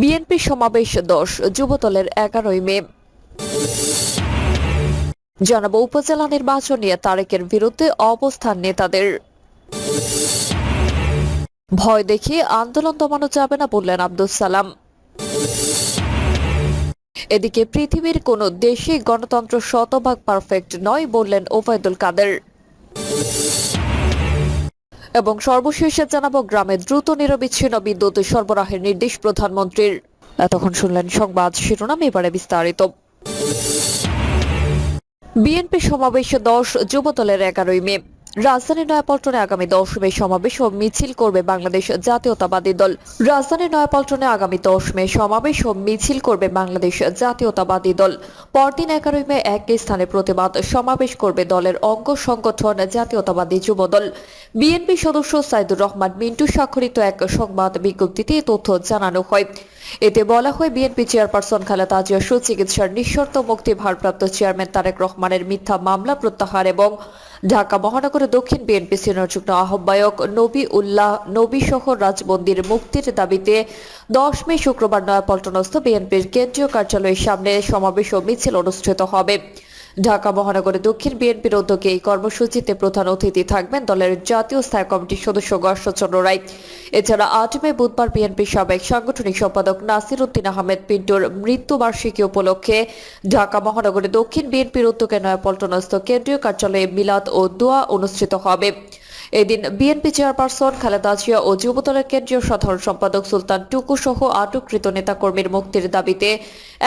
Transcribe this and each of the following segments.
BNP সমাবেশ দশ, যুবদলের এগারোই মে। জানাব উপজেলা নির্বাচন নিয়ে তারেকের বিরুদ্ধে অবস্থান নেতাদের। ভয় দেখিয়ে আন্দোলন দমানো যাবে না বললেন আব্দুল সালাম। এদিকে পৃথিবীর কোন দেশে গণতন্ত্র শতভাগ পারফেক্ট নয় বললেন ওবায়দুল কাদের। এবং সর্বশেষে জানাব গ্রামে দ্রুত নিরবিচ্ছিন্ন বিদ্যুৎ সরবরাহের নির্দেশ প্রধানমন্ত্রীর। এতক্ষণ শুনলেন সংবাদ শিরোনাম, এবারে বিস্তারিত। বিএনপি সমাবেশে দশ, যুবদলের এগারোই মে। রাজধানী নয়াপল্টনে আগামী দশ মে সমাবেশ ও মিছিল করবে বাংলাদেশ জাতীয়তাবাদী দল। রাজধানী নয়াপল্টনে আগামী দশ মে সমাবেশ ও মিছিল করবে বাংলাদেশ জাতীয়তাবাদী দল। পরদিন এগারোই মে একই স্থানে প্রতিবাদ সমাবেশ করবে দলের অঙ্গ সংগঠন জাতীয়তাবাদী যুবদল বিএনপি সদস্য সাইদুর রহমান মিন্টু স্বাক্ষরিত এক সংবাদ বিজ্ঞপ্তিতে তথ্য জানানো হয়। এতে বলা হয়, বিএনপি চেয়ারপারসন খালেদা জিয়া সুচিকিৎসার নিঃশর্ত মুক্তি ভারপ্রাপ্ত চেয়ারম্যান তারেক রহমানের মিথ্যা মামলা প্রত্যাহার এবং ঢাকা মহানগরে দক্ষিণ বিএনপি সিনিয়র যুগ্ম আহ্বায়ক নবী উল্লাহ নবী শহর রাজমন্দির মুক্তির দাবিতে দশ মে শুক্রবার নয়াপল্টনস্থ বিএনপির কেন্দ্রীয় কার্যালয়ের সামনে সমাবেশ ও মিছিল অনুষ্ঠিত হবে। ঢাকা মহানগরে দক্ষিণ বিএনপির উদ্যোগে এই কর্মসূচিতে প্রধান অতিথি থাকবেন দলের জাতীয় স্থায়ী কমিটির সদস্য গর্ষচন্দ্র রায়। এছাড়া আট মে বুধবার বিএনপির সাবেক সাংগঠনিক সম্পাদক নাসির উদ্দিন আহমেদ পিন্টুর মৃত্যুবার্ষিকী উপলক্ষে ঢাকা মহানগরে দক্ষিণ বিএনপির উদ্যোগে নয়াপল্টনস্থ কেন্দ্রীয় কার্যালয়ে মিলাদ ও দোয়া অনুষ্ঠিত হবে। এদিন বিএনপি চেয়ারপারসন খালেদা জিয়া ও যুবদলের কেন্দ্রীয় সাধারণ সম্পাদক সুলতান টুকু সহ আটককৃত নেতাকর্মীর মুক্তির দাবিতে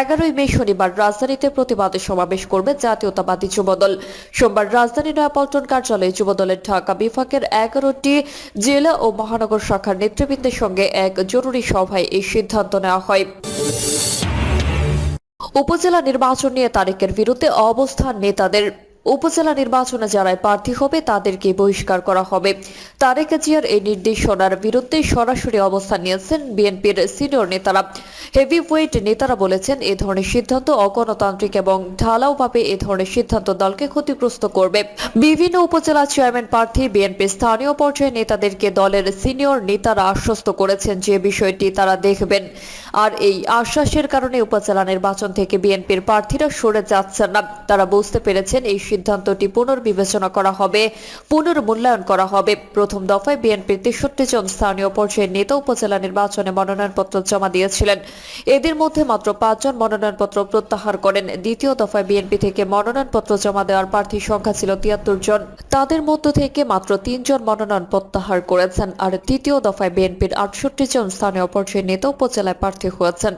এগারোই মে শনিবার রাজধানীতে প্রতিবাদ সমাবেশ করবে জাতীয়তাবাদী যুবদল। সোমবার রাজধানী নয়াপল্টন কার্যালয়ে যুবদলের ঢাকা বিভাগের এগারোটি জেলা ও মহানগর শাখার নেতৃবৃন্দের সঙ্গে এক জরুরি সভায় এই সিদ্ধান্ত নেওয়া হয়। উপজেলা নির্বাচন নিয়ে তারেকের বিরুদ্ধে অবস্থান নেতাদের। উপজেলা নির্বাচনে যারাই প্রার্থী হবে, তাদেরকে বহিষ্কার করা হবে। তারেক জিয়ার এই নির্দেশনার বিরুদ্ধে সরাসরি অবস্থান নিয়েছেন বিএনপির সিনিয়র নেতারা। হেভি ওয়েট নেতারা বলেছেন, এ ধরনের সিদ্ধান্ত অগণতান্ত্রিক এবং ঢালাওভাবে এ ধরনের সিদ্ধান্ত দলকে ক্ষতিগ্রস্ত করবে। বিভিন্ন উপজেলা চেয়ারম্যান প্রার্থী বিএনপির স্থানীয় পর্যায়ে নেতাদেরকে দলের সিনিয়র নেতারা আশ্বস্ত করেছেন যে বিষয়টি তারা দেখবেন। আর এই আশ্বাসের কারণে উপজেলা নির্বাচন থেকে বিএনপির প্রার্থীরা সরে যাচ্ছেন না। তারা বুঝতে পেরেছেন, এই সিদ্ধান্তটি পুনর্বিবেচনা করা হবে, পুনর্মূল্যায়ন করা হবে। প্রথম দফায় বিএনপির তেষট্টি জন স্থানীয় পর্যায়ের নেতা উপজেলা নির্বাচনে মনোনয়নপত্র জমা দিয়েছিলেন। এদের মধ্যে মাত্র পাঁচজন মনোনয়নপত্র প্রত্যাহার করেন। দ্বিতীয় দফায় বিএনপি থেকে মনোনয়নপত্র জমা দেওয়ার প্রার্থীর সংখ্যা ছিল তিয়াত্তর জন। তাদের মধ্য থেকে মাত্র তিনজন মনোনয়ন প্রত্যাহার করেছেন আর তৃতীয় দফায় বিএনপির আটষট্টি জন স্থানীয় পর্যায়ের নেতা উপজেলায় প্রার্থী হয়েছেন।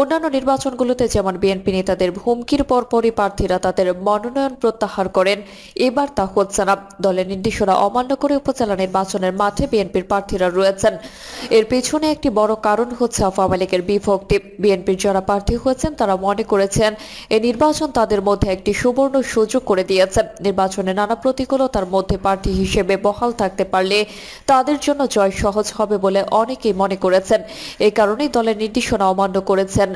অন্যান্য নির্বাচনগুলোতে যেমন বিএনপি নেতাদের হুমকির পরপরই প্রার্থীরা তাদের মনোনয়ন প্রত্যাহার করেন। এবার তা হচ্ছে না দলের নির্দেশনা অমান্য করে উপজেলা নির্বাচনের মাঠে বিএনপির প্রার্থীরা রয়েছেন। এর পেছনে একটি বড় কারণ হচ্ছে আওয়ামী লীগের বিভক্তি। বিএনপির যারা প্রার্থী হয়েছেন, তারা মনে করেছেন এই নির্বাচন তাদের মধ্যে একটি সুবর্ণ সুযোগ করে দিয়েছে। নির্বাচনে নানা প্রতিকূলতার মধ্যে প্রার্থী হিসেবে বহাল থাকতে পারলে তাদের জন্য জয় সহজ হবে বলে অনেকেই মনে করেছেন। এই কারণেই দলের নির্দেশনা অমান্য করেছেন।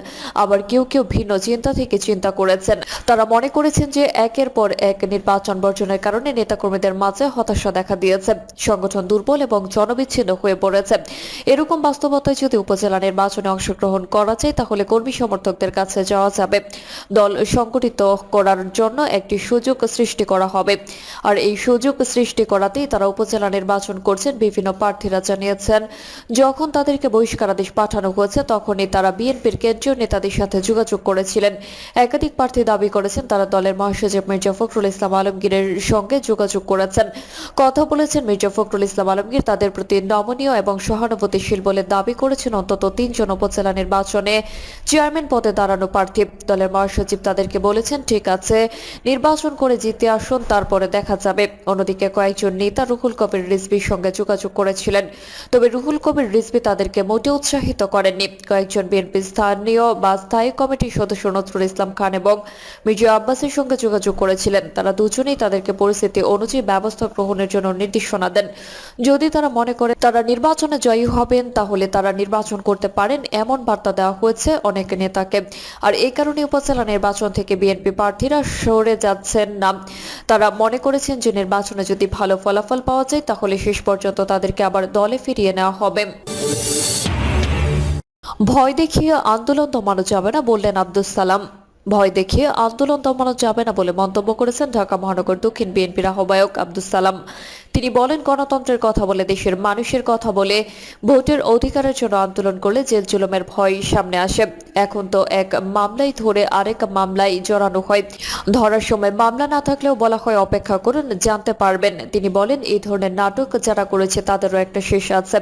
আবার কেউ কেউ ভিন্ন চিন্তা থেকে চিন্তা করেছেন। তারা মনে করেছেন যে একের পর এক নির্বাচন বর্জনের কারণে নেতাকর্মীদের মাঝে হতাশা দেখা দিয়েছে। সংগঠন দুর্বল এবং জনবিচ্ছিন্ন হয়ে পড়েছে। এরকম বাস্তবতায় যদি উপজেলা নির্বাচনে অংশগ্রহণ করা যায়, তাহলে কর্মী সমর্থকদের কাছে যাওয়া যাবে। দল সংগঠিত করার জন্য একটি সুযোগ সৃষ্টি করা হবে। আর এই সুযোগ সৃষ্টি করাতেই তারা উপজেলা নির্বাচন করছেন, বিভিন্ন প্রার্থীরা জানিয়েছেন। যখন তাদেরকে বহিষ্কারাদেশ পাঠানো হয়েছে, তখনই তারা বিএনপির কেন্দ্রীয় নেতাদের সাথে যোগাযোগ করেছিলেন। একাধিক প্রার্থী দাবি করেছেন, তারা দলের মহাসচিব মির্জা ফখরুল ইসলাম আলমগীরের সঙ্গে যোগাযোগ করেছেন। কথা বলেছেন মির্জা ফখরুল ইসলাম আলমগীর তাদের প্রতি নমনীয় এবং সহানুভূতিশীল বলে দাবি করেছেন অন্তত তিনজন উপজেলা নির্বাচনে চেয়ারম্যান পদে দাঁড়ানো প্রার্থী। দলের মহাসচিব তাদেরকে বলেছেন, ঠিক আছে, নির্বাচন করে জিতে আসুন, তারপরে দেখা যাবে। অন্যদিকে কয়েকজন নেতা রুহুল কবির রিজভির সঙ্গে যোগাযোগ করেছিলেন। তবে রুহুল কবির রিজভি তাদেরকে মোটে উৎসাহিত করেননি। কয়েকজন বিএনপি স্থানীয় বা স্থায়ী কমিটির সদস্য নজরুল ইসলাম খান এবং মির্জা আব্বাসের সঙ্গে যোগাযোগ করেছিলেন। তারা দুজনেই তাদেরকে পরিস্থিতি অনুযায়ী ব্যবস্থা গ্রহণের জন্য নির্দেশনা দেন। যদি তারা মনে করে তারা নির্বাচনে জয়ী হবেন, তাহলে তারা নির্বাচন করতে পারেন এমন বার্তা দেওয়া হয়েছে অনেক নেতাকে। আর এই কারণে উপজেলা নির্বাচন থেকে বিএনপি প্রার্থীরা সরে যাচ্ছেন না। তারা মনে করেছেন যে নির্বাচনে যদি ভালো ফলাফল পাওয়া যায়, তাহলে শেষ পর্যন্ত তাদেরকে আবার দলে ফিরিয়ে নেওয়া হবে। ভয় দেখিয়ে আন্দোলন দমানো যাবে না বললেন আব্দুল সালাম। ভয় দেখিয়ে আন্দোলন দমানো যাবে না বলে মন্তব্য করেছেন ঢাকা মহানগর দক্ষিণ বিএনপির আহ্বায়ক আব্দুল সালাম। তিনি বলেন, গণতন্ত্রের কথা বলে, দেশের মানুষের কথা বলে, ভোটের অধিকারের জন্য আন্দোলন করলে জেল জুলুমের ভয় সামনে আসে। এখন তো এক মামলাই ধরে আরেক মামলায় জড়ানো হয়। ধরার সময় মামলা না থাকলেও বলা হয়, অপেক্ষা করুন, জানতে পারবেন। তিনি বলেন, এই ধরনের নাটক যারা করেছে, তাদেরও একটা শেষ আছে।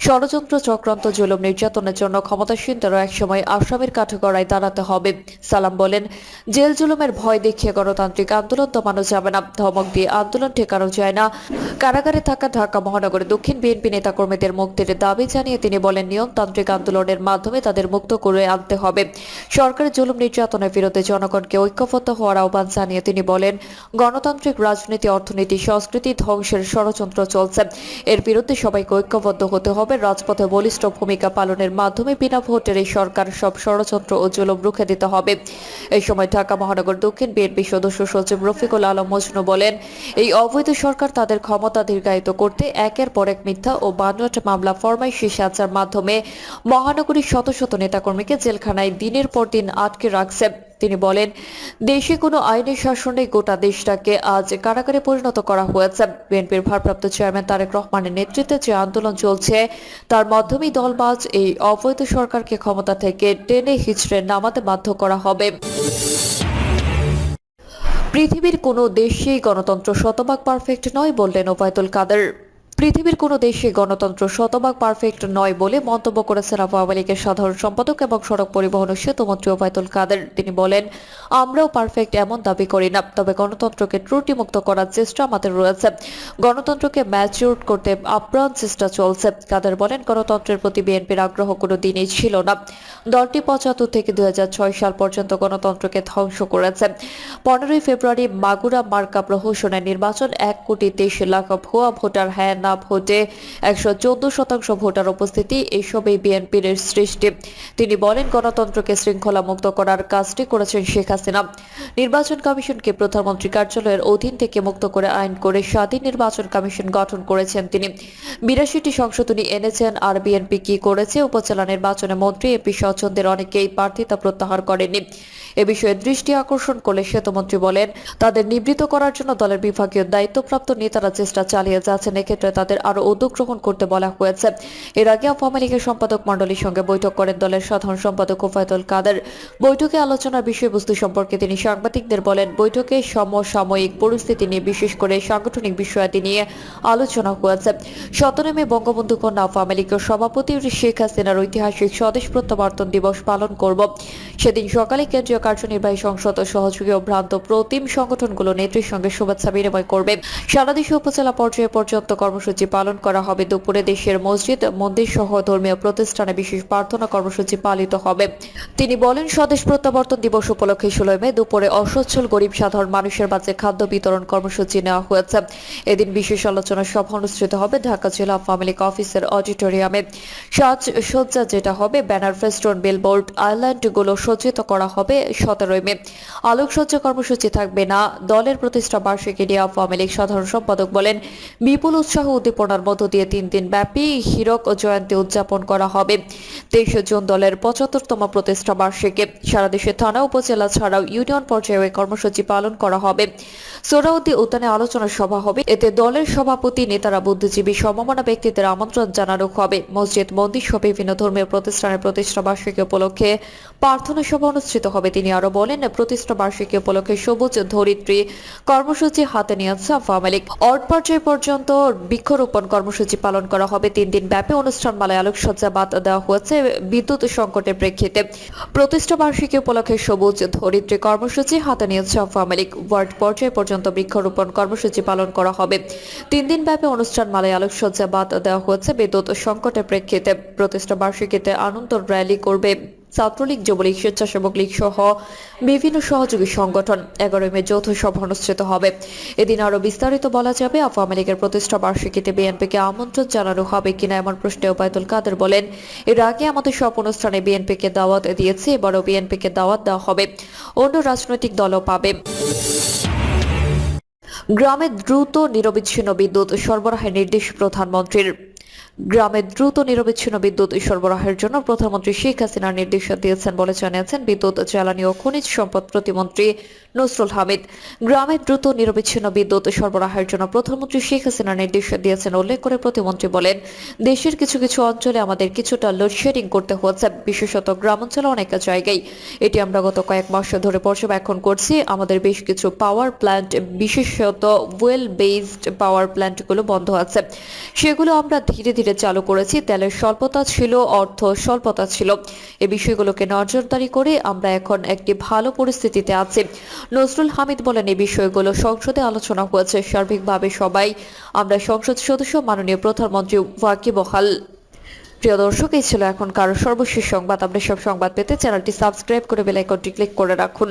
ষড়যন্ত্র চক্রান্ত, জুলুম নির্যাতনের জন্য ক্ষমতাসীনদেরও একসময় আসামির কাঠগড়ায় দাঁড়াতে হবে। সালাম বলেন, জেল জুলুমের ভয় দেখিয়ে গণতান্ত্রিক আন্দোলন দমানো যাবে না। ধমক দিয়ে আন্দোলন ঠেকানো যায় না। কারাগারে থাকা ঢাকা মহানগরের দক্ষিণ বিএনপি নেতাকর্মীদের মুক্তির দাবি জানিয়ে তিনি বলেন, নিয়মতান্ত্রিক আন্দোলনের মাধ্যমে তাদের মুক্ত করে আনতে হবে। সরকারের জুলুম নির্যাতনের বিরুদ্ধে জনগণকে ঐক্যবদ্ধ হওয়ার আহ্বান জানিয়ে তিনি বলেন, গণতান্ত্রিক রাজনীতি, অর্থনীতি, সংস্কৃতি ধ্বংসের ষড়যন্ত্র চলছে। এর বিরুদ্ধে সবাইকে ঐক্যবদ্ধ হতে হবে। রাজপথে বলিষ্ঠ ভূমিকা পালনের মাধ্যমে বিনা ভোটের এই সরকার সব ষড়যন্ত্র ও জুলুম রুখে দিতে হবে। এই সময় ঢাকা মহানগর দক্ষিণ বিএনপি সদস্য সচিব রফিকুল আলম মজনু বলেন, এই অবৈধ সরকার তাদের ক্ষমতা দীর্ঘায়িত করতে একের পর এক মিথ্যা ও বানোয়াট মামলা ফরমাইশি সাজার মাধ্যমে মহানগরীর শত শত নেতাকর্মীকে জেলখানায় দিনের পর দিন আটকে রাখছে তিনি বলেন, দেশে কোনো আইনের শাসনে গোটা দেশটাকে আজ কারাগারে পরিণত করা হয়েছে। বিএনপির ভারপ্রাপ্ত চেয়ারম্যান তারেক রহমানের নেতৃত্বে যে আন্দোলন চলছে, তার মাধ্যমেই দলবাজ এই অবৈধ সরকারকে ক্ষমতা থেকে টেনে হিচড়ে নামাতে বাধ্য করা হবে। পৃথিবীর কোনো দেশেই গণতন্ত্র শতভাগ পারফেক্ট নয় বললেন ওবায়দুল কাদের। পৃথিবীর কোনো দেশে গণতন্ত্র শতভাগ পারফেক্ট নয় বলে মন্তব্য করেছেন আওয়ামী লীগের সাধারণ সম্পাদক এবং সড়ক পরিবহন ও সেতুমন্ত্রী ওবায়দুল কাদের। তিনি বলেন, আমরাও পারফেক্ট এমন দাবি করি না, তবে গণতন্ত্রকে ত্রুটিমুক্ত করার চেষ্টা আমাদের রয়েছে। গণতন্ত্রকে ম্যাচিউর করতে আপ্রাণ চেষ্টা চলছে। কাদের বলেন, গণতন্ত্রের প্রতি বিএনপির আগ্রহ কোনো দিনই ছিল না। দলটি পঁচাত্তর থেকে দুই হাজার ছয় সাল পর্যন্ত গণতন্ত্রকে ধ্বংস করেছে। পনেরোই ফেব্রুয়ারি মাগুরা মার্কা প্রহসনের নির্বাচন, এক কোটি তেইশ লাখ ভুয়া ভোটার হ্যাঁ না ভোটে একশো চোদ্দ শতাংশ ভোটার উপস্থিতি, এসবই বিএনপির সৃষ্টি। তিনি বলেন, গণতন্ত্রকে শৃঙ্খলা মুক্ত করার কাজটি করেছেন শেখ হাসিনা। নির্বাচন কমিশনকে প্রধানমন্ত্রী কার্যালয়ের অধীন থেকে মুক্ত করে আইন করে স্বাধীন নির্বাচন কমিশন গঠন করেছেন তিনি। বিরাশিটি সংশোধনী এনেছেন, আর বিএনপি কি করেছে? উপজেলা নির্বাচনে মন্ত্রী এপি স্বচ্ছন্দের অনেকেই প্রার্থিতা প্রত্যাহার করেনি এ বিষয়ে দৃষ্টি আকর্ষণ করলে সেতুমন্ত্রী বলেন, তাদের নিবৃত করার জন্য দলের বিভাগীয় দায়িত্বপ্রাপ্ত নেতারা চেষ্টা চালিয়ে যাচ্ছেন। এক্ষেত্রে তাদের আরও উদ্যোগ গ্রহণ করতে বলা হয়েছে। এর আগে আওয়ামী লীগের সম্পাদক মণ্ডলীর সঙ্গে বৈঠক করেন দলের সাধারণ সম্পাদক ওফায়দুল কাদের। বৈঠকে আলোচনার বিষয়বস্তু সম্পর্কে তিনি সাংবাদিকদের বলেন, বৈঠকে সমসাময়িক পরিস্থিতি নিয়ে, বিশেষ করে সাংগঠনিক বিষয়াদি নিয়ে আলোচনা হয়েছে। সতেরো বঙ্গবন্ধু কন্যা আওয়ামী লীগের সভাপতি শেখ হাসিনার ঐতিহাসিক স্বদেশ প্রত্যাবর্তন দিবস পালন করব। সেদিন সকালে কেন্দ্রীয় কার্যনির্বাহী সংসদ সহযোগী ও ভ্রান্ত প্রতিম সংগঠনগুলো নেত্রীর সঙ্গে শুভেচ্ছা বিনিময় করবে। সারা দেশে উপজেলা পর্যায়ে পর্যন্ত কর্মসূচি পালন করা হবে। দুপুরে দেশের মসজিদ, মন্দির সহ ধর্মীয় প্রতিষ্ঠানে বিশেষ প্রার্থনা কর্মসূচি পালিত হবে। তিনি বলেন, স্বদেশ প্রত্যাবর্তন দিবস উপলক্ষে ষোলোই মে দুপুরে অসচ্ছল গরিব সাধারণ মানুষের মাঝে খাদ্য বিতরণ কর্মসূচি নেওয়া হয়েছে। এদিন বিশেষ আলোচনা সভা অনুষ্ঠিত হবে ঢাকা জেলা আওয়ামী লীগ অফিসের অডিটোরিয়ামে। সাজসজ্জা যেটা হবে, ব্যানার, ফেস্টন, বিলবোর্ড, আইল্যান্ডগুলো সজ্জিত করা হবে। সতেরোই মে। আলোকসজ্জা কর্মসূচি থাকবে না। দলের প্রতিষ্ঠা বার্ষিকী নিয়ে আওয়ামী লীগ সাধারণ সম্পাদক বলেন, বিপুল উৎসাহ উদ্দীপনার মধ্য দিয়ে তিন দিন ব্যাপী হীরক জয়ন্তী উদযাপন করা হবে। তেইশে জুন দলের পঁচাত্তরতম প্রতিষ্ঠা বার্ষিকী। সারা দেশে থানা, উপজেলা ছাড়াও ইউনিয়ন পর্যায়ে কর্মসূচি পালন করা হবে। সোহরাউদ্দি উদ্যানে আলোচনা সভা হবে। এতে দলের সভাপতি, নেতারা বুদ্ধিজীবী, সমমনা ব্যক্তিদের আমন্ত্রণ জানানো হবে। মসজিদ মন্দির সহ বিভিন্ন ধর্মীয় প্রতিষ্ঠানের প্রতিষ্ঠা বার্ষিকী উপলক্ষে প্রার্থনা সভা অনুষ্ঠিত হবে। তিনি আরও বলেন প্রতিষ্ঠা বার্ষিকী উপলক্ষে সবুজ ধরিত্রী কর্মসূচি হাতে নিয়েছে আওয়ামী লীগ। অর্ড পর্যায় পর্যন্ত বৃক্ষরোপণ কর্মসূচি পালন করা হবে। তিন দিন ব্যাপী অনুষ্ঠান মালায় আলোকসজ্জা বাদ দেওয়া হয়েছে বিদ্যুৎ সংকটের প্রেক্ষিতে। প্রতিষ্ঠা বার্ষিকী উপলক্ষে সবুজ ধরিত্রী কর্মসূচি হাতে নিয়েছে আওয়ামী লীগ। ওয়ার্ড পর্যায় পর্যন্ত বৃক্ষরোপণ কর্মসূচি পালন করা হবে। তিন দিন ব্যাপী অনুষ্ঠান মালায় আলোকসজ্জা বাদ দেওয়া হয়েছে বিদ্যুৎ সংকটের প্রেক্ষিতে। প্রতিষ্ঠা বার্ষিকীতে আনন্দ র্যালি করবে। ছাত্রলীগ, যুবলীগ, স্বেচ্ছাসেবক লীগ সহ বিভিন্ন সহযোগী সংগঠন এগারোই মে যৌথ সভা অনুষ্ঠিত হবে। এদিন আরও বিস্তারিত বলা যাবে, আওয়ামী লীগের প্রতিষ্ঠা বার্ষিকীতে বিএনপিকে আমন্ত্রণ জানানো হবে কিনা এমন প্রশ্নে ওবায়দুল কাদের বলেন, এর আগে আমাদের সব অনুষ্ঠানে বিএনপিকে দাওয়াত দিয়েছে, এবারও বিএনপিকে দাওয়াত দেওয়া হবে। অন্য রাজনৈতিক দলও পাবে। গ্রামে দ্রুত নিরবিচ্ছিন্ন বিদ্যুৎ সরবরাহের নির্দেশ প্রধানমন্ত্রীর। গ্রামে দ্রুত নিরবিচ্ছিন্ন বিদ্যুৎ সরবরাহের জন্য প্রধানমন্ত্রী শেখ হাসিনার নির্দেশ দিয়েছেন বলে জানিয়েছেন বিদ্যুৎ, জ্বালানি ও খনিজ সম্পদ প্রতিমন্ত্রী নসরুল হামিদ। গ্রামে দ্রুত নিরবিচ্ছিন্ন বিদ্যুৎ সরবরাহের জন্য প্রধানমন্ত্রী শেখ হাসিনার নির্দেশ দিয়েছেন, উল্লেখ করে প্রতিমন্ত্রী বলেন, দেশের কিছু কিছু অঞ্চলে আমাদের কিছুটা লোডশেডিং করতে হচ্ছে বিশেষত গ্রামাঞ্চলে অনেক জায়গায়। এটি আমরা গত কয়েক মাস ধরে পর্যবেক্ষণ করছি। আমাদের বেশ কিছু পাওয়ার প্ল্যান্ট বিশেষত ওয়েল বেসড পাওয়ার প্ল্যান্টগুলো বন্ধ আছে। সেগুলো আমরা ধীরে ধীরে চালু করেছি। তেলের স্বল্পতা ছিল, অর্থ স্বল্পতা ছিল। এই বিষয়গুলোকে নজরদারি করে আমরা এখন একটি ভালো পরিস্থিতিতে আছি। নজরুল হামিদ বলেন, এই বিষয়গুলো সংসদে আলোচনা হয়েছে। সার্বিকভাবে সবাই, আমরা সংসদ সদস্য, মাননীয় প্রধানমন্ত্রী ওয়াকিবহাল প্রিয় দর্শক, এই ছিল এখনকার সর্বশেষ সংবাদ। আপনি সব সংবাদ পেতে চ্যানেলটি সাবস্ক্রাইব করে বেলাইকনটি ক্লিক করে রাখুন।